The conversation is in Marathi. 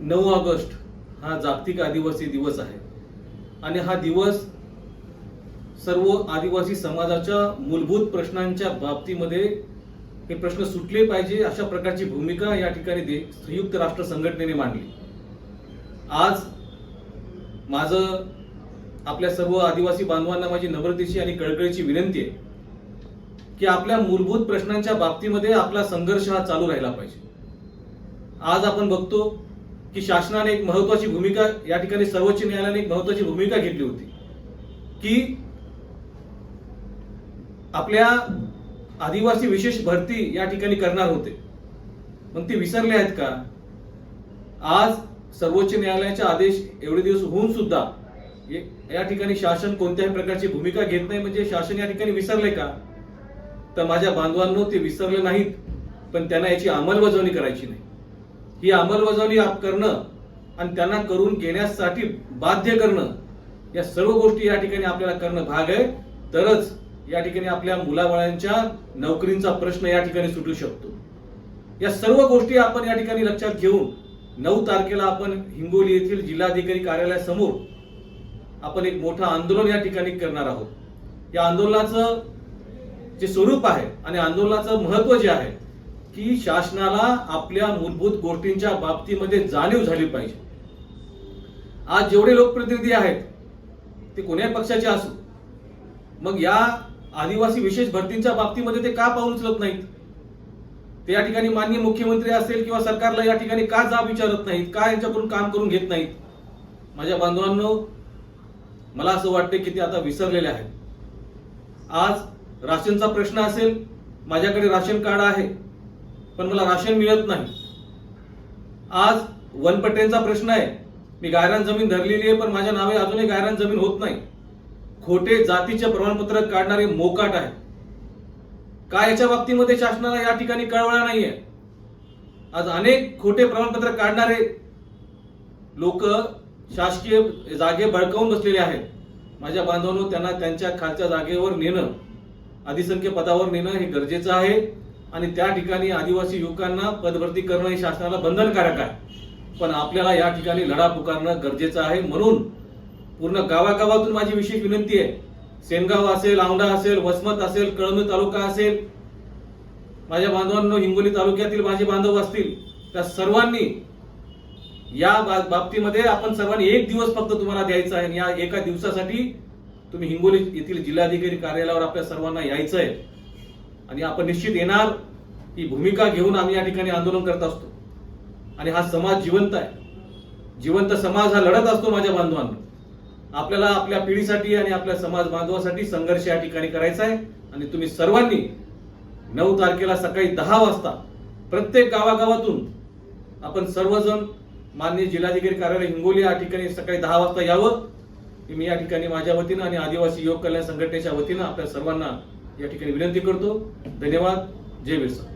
नऊ ऑगस्ट हा जागतिक आदिवासी दिवस आहे. आणि हा दिवस सर्व आदिवासी समाजाच्या मूलभूत प्रश्नांच्या बाबतीमध्ये हे प्रश्न सुटले पाहिजे अशा प्रकारची भूमिका या ठिकाणी दे संयुक्त राष्ट्र संघटनेने मांडली. आज माझं आपल्या सर्व आदिवासी बांधवांना माझी नम्रतेची आणि कळकळीची विनंती आहे की आपल्या मूलभूत प्रश्नांच्या बाबतीमध्ये आपला संघर्ष हा चालू राहिला पाहिजे. आज आपण बघतो की शासनाने एक महत्वाची भूमिका या ठिकाणी सर्वोच्च न्यायालयाने एक महत्वाची भूमिका घेतली होती. की आपल्या आदिवासी विशेष भरती या ठिकाणी करणार होते. मग ते विसरले आहेत का? आज सर्वोच्च न्यायालयाचा आदेश एवढे दिवस होऊन सुद्धा या ठिकाणी शासन कोणत्याही प्रकारची भूमिका घेत नाही म्हणजे शासन या ठिकाणी विसरले का? तर माझ्या बांधवांनो ते विसरले नाहीत पण त्यांना याची अंमलबजावणी करायची नाही. ही अंमलबजावणी आप- करणं आणि त्यांना करून घेण्यासाठी बाध्य करणं या सर्व गोष्टी या ठिकाणी आपल्याला करणं भाग आहे. तरच या ठिकाणी आपल्या मुलाबाळांच्या नोकरींचा प्रश्न या ठिकाणी सुटू शकतो. या सर्व गोष्टी आपण या ठिकाणी लक्षात घेऊन नऊ तारखेला आपण हिंगोली येथील जिल्हाधिकारी कार्यालयासमोर आपण एक मोठं आंदोलन या ठिकाणी करणार आहोत. या आंदोलनाचं जे स्वरूप आहे आणि आंदोलनाचं महत्त्व जे आहे की शासनाला आपल्या मूलभूत गोष्टींच्या बाबतीमध्ये जाणीव झाली पाहिजे. आज जेवढे लोकप्रतिनिधी आहेत ते कोण्याही पक्षाचे असो? मग या आदिवासी विशेष भरतींच्या बाबतीमध्ये ते का पाऊल उचलत नाहीत? ते या ठिकाणी माननीय मुख्यमंत्री असेल किंवा सरकारला या ठिकाणी का जाब विचारत नाहीत? का यांच्याकडून काम करून घेत नाहीत? माझ्या बांधवांनो मला असं वाटते की ते आता विसरलेले आहेत. आज राशनचा प्रश्न असेल माझ्याकडे राशन कार्ड आहे. पण मला राशन मिळत नाही. आज वनपट्ट्यांचा प्रश्न आहे. मी गायरान जमीन धरलेली आहे पण माझ्या नावे अजूनही गायरान जमीन होत नाही. खोटे जातीचे प्रमाणपत्र काढणारे मोकाट आहे. का याच्या बाबतीमध्ये शासनाला या ठिकाणी कळवळा नाहीये? आज अनेक खोटे प्रमाणपत्र काढणारे लोक शासकीय जागे बळकावून बसलेले आहेत. माझ्या बांधवांनो त्यांना त्यांच्या खालच्या जागेवर नेणं अधिसंख्य पदावर नेणं हे गरजेचं आहे. आणि त्या ठिकाणी आदिवासी युवकांना पदभरती करणं हे शासनाला बंधनकारक आहे. पण आपल्याला या ठिकाणी लढा पुकारणं गरजेचं आहे म्हणून पूर्ण गावागावातून माझी विशेष विनंती आहे. सेनगाव असेल औंढा असेल वसमत असेल कळमूर तालुका असेल माझ्या बांधवांनो हिंगोली तालुक्यातील माझे बांधव असतील त्या सर्वांनी या बा- बाबतीमध्ये आपण सर्वांनी एक दिवस फक्त तुम्हाला द्यायचा आहे आणि या एका दिवसासाठी तुम्ही हिंगोली येथील जिल्हाधिकारी कार्यालयावर आपल्या सर्वांना यायचं आहे आणि आपण निश्चित येणार ही भूमिका घेऊन आम्ही या ठिकाणी आंदोलन करत असतो. आणि हा समाज जिवंत आहे. जिवंत समाज हा लढत असतो माझ्या बांधवांना. आपल्याला आपल्या पिढीसाठी आणि आपल्या समाज बांधवासाठी संघर्ष या ठिकाणी करायचा आहे. आणि तुम्ही सर्वांनी नऊ तारखेला सकाळी दहा वाजता प्रत्येक गावागावातून आपण सर्वजण माननीय जिल्हाधिकारी कार्यालय हिंगोली या ठिकाणी सकाळी दहा वाजता यावं. मी या ठिकाणी माझ्या वतीनं आणि आदिवासी योग कल्याण संघटनेच्या वतीनं आपल्या सर्वांना या ठिकाणी विनंती करतो. धन्यवाद. जय बिरसा